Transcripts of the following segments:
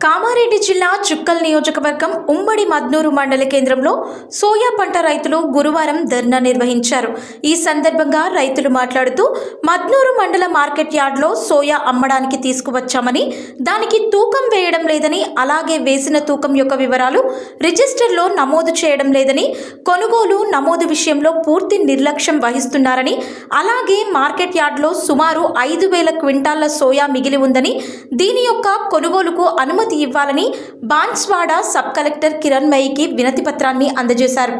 కామారెడ్డి జిల్లా చుక్కల్ నియోజకవర్గం ఉమ్మడి మద్నూరు మండల కేంద్రంలో సోయా పంట రైతులు గురువారం ధర్నా నిర్వహించారు. ఈ సందర్భంగా రైతులు మాట్లాడుతూ మద్నూరు మండల మార్కెట్ యార్డ్లో సోయా అమ్మడానికి తీసుకువచ్చామని దానికి తూకం వేయడం లేదని అలాగే వేసిన తూకం యొక్క వివరాలు రిజిస్టర్లో నమోదు చేయడం లేదని కొనుగోలు నమోదు విషయంలో పూర్తి నిర్లక్ష్యం వహిస్తున్నారని అలాగే మార్కెట్ యార్డ్లో సుమారు ఐదు వేల క్వింటాళ్ళ సోయా మిగిలి ఉందని దీని యొక్క కొనుగోలుకు అనుమతి ఇవ్వాలని బాన్స్వాడ సబ్ కలెక్టర్ కిరణ్ మయికి వినతి పత్రాన్ని అందజేశారు.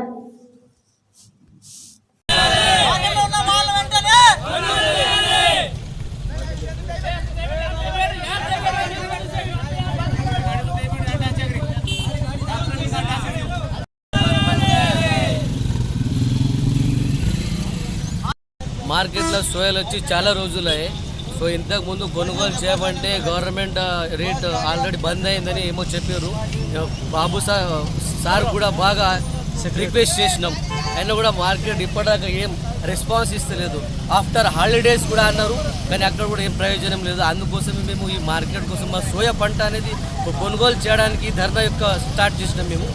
మార్కెట్లో సోయలు వచ్చి చాలా రోజులయ్యాయి. సో ఇంతకు ముందు కొనుగోలు చేయమంటే గవర్నమెంట్ రేట్ ఆల్రెడీ బంద్ అయిందని ఏమో చెప్పారు. బాబు సార్ సార్ కూడా బాగా రిక్వెస్ట్ చేసినాం. అయినా కూడా మార్కెట్ ఇప్పటిదాకా ఏం రెస్పాన్స్ ఇస్తలేదు. ఆఫ్టర్ హాలిడేస్ కూడా అన్నారు కానీ అక్కడ కూడా ఏం ప్రయోజనం లేదు. అందుకోసమే మేము ఈ మార్కెట్ కోసం మా సోయా పంట అనేది కొనుగోలు చేయడానికి ధర్నా యొక్క స్టార్ట్ చేసినాం మేము.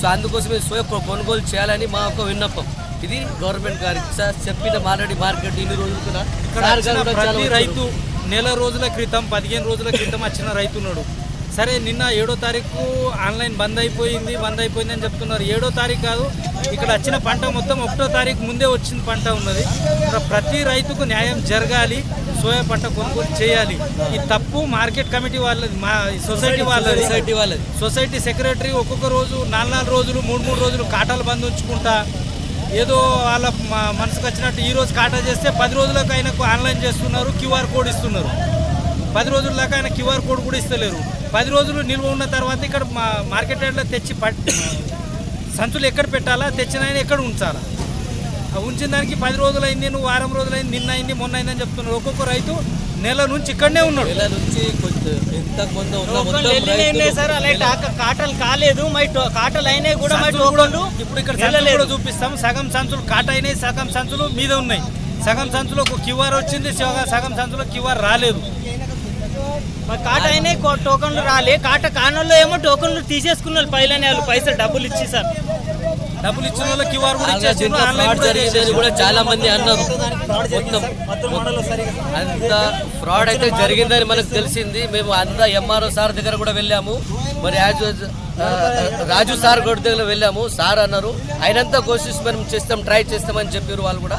సో అందుకోసమే సోయా కొనుగోలు చేయాలని మా యొక్క విన్నపం. ఇది గవర్నమెంట్ గారికి సార్ చెప్పిన మాట్లాడి మార్కెట్ ఇన్ని రోజులు కూడా ప్రతి. రైతు నెల రోజుల క్రితం పదిహేను రోజుల క్రితం వచ్చిన రైతు ఉన్నాడు. సరే నిన్న ఏడో తారీఖు ఆన్లైన్ బంద్ అయిపోయింది బంద్ అయిపోయింది అని చెప్తున్నారు. ఏడో తారీఖు కాదు ఇక్కడ వచ్చిన పంట మొత్తం ఒకటో తారీఖు ముందే వచ్చిన పంట ఉన్నది. ప్రతి రైతుకు న్యాయం జరగాలి సోయా పంట కొనుగోలు చేయాలి. ఈ తప్పు మార్కెట్ కమిటీ వాళ్ళది మా సొసైటీ వాళ్ళది. సొసైటీ వాళ్ళది. సొసైటీ సెక్రటరీ ఒక్కొక్క రోజు నాలుగు నాలుగు రోజులు మూడు మూడు రోజులు కాటాలు బంద్ ఉంచుకుంటా ఏదో వాళ్ళ మనసుకు వచ్చినట్టు ఈ రోజు కాటా చేస్తే పది రోజులకు ఆయనకు ఆన్లైన్ చేస్తున్నారు క్యూఆర్ కోడ్ ఇస్తున్నారు. పది రోజుల దాకా ఆయన క్యూఆర్ కోడ్ కూడా ఇస్తలేరు. పది రోజులు నిల్వ ఉన్న తర్వాత ఇక్కడ మా మార్కెట్ యార్డ్లో తెచ్చి సంచులు ఎక్కడ పెట్టాలా తెచ్చిన ఆయన ఎక్కడ ఉంచాలా? ఉంచిన దానికి పది రోజులు నువ్వు వారం రోజులైంది నిన్న అయింది మొన్న అయిందని చెప్తున్నారు. ఒక్కొక్క రైతు నెల నుంచి ఇక్కడనే ఉన్నాడు. నెల నుంచి కాటలు కాలేదు కాటలు అయినాయి కూడా ఇప్పుడు ఇక్కడ చూపిస్తాం సగం సంచులు కాట అయినాయి సగం సంచులు మీద ఉన్నాయి. సగం సంచులో ఒక క్యూఆర్ వచ్చింది సగం సగం సంచులో క్యూఆర్ రాలేదు. మరి కాట అయినాయి టోకన్లు రాలే. కాట కానల్లో ఏమో టోకన్లు తీసేసుకున్నారు. పైలనే వాళ్ళు పైసలు డబ్బులు ఇచ్చి సార్ డబ్బులు ఇచ్చిన వాళ్ళ క్యూఆర్ కూడా ఫ్రాడ్ కూడా జరిగిందని చేసేసిండ్రు. కూడా చాలా మంది అన్నారు. మొత్తం అంత ఫ్రాడ్ అయితే జరిగిందని మనకు తెలిసింది. మేము అంతా ఎంఆర్ఓ సార్ దగ్గర కూడా వెళ్ళాము. మరి యాజ్ రాజు సార్ కూడా దగ్గర వెళ్ళాము. సార్ అన్నారు అయినంత కోशिश మనం చేస్తాం ట్రై చేస్తామని చెప్పారు వాళ్ళు కూడా.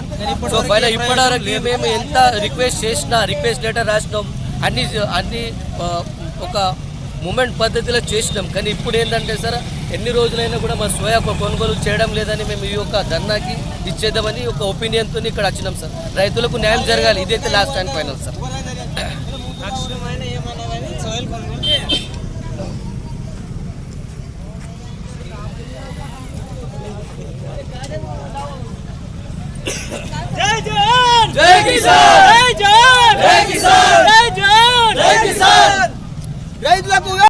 సో పైన ఇప్పటివరకు మేము ఎంత రిక్వెస్ట్ చేసినా రిక్వెస్ట్ లెటర్ రాసినాం. అన్ని అన్ని ఒక మూమెంట్ పద్ధతిలో చేసినాం. కానీ ఇప్పుడు ఏంటంటే సార్ ఎన్ని రోజులైనా కూడా మా సోయా కొ- కొనుగోలు చేయడం లేదని మేము ఈ యొక్క ధర్నాకి ఇచ్చేద్దామని ఒక ఒపీనియన్తో ఇక్కడ వచ్చినాం సార్. రైతులకు న్యాయం జరగాలి. ఇదైతే లాస్ట్ అండ్ ఫైనల్ సార్. జై జవాన్ జై కిసాన్! జై జవాన్ జై కిసాన్! జై జవాన్ జై కిసాన్! రైతులకు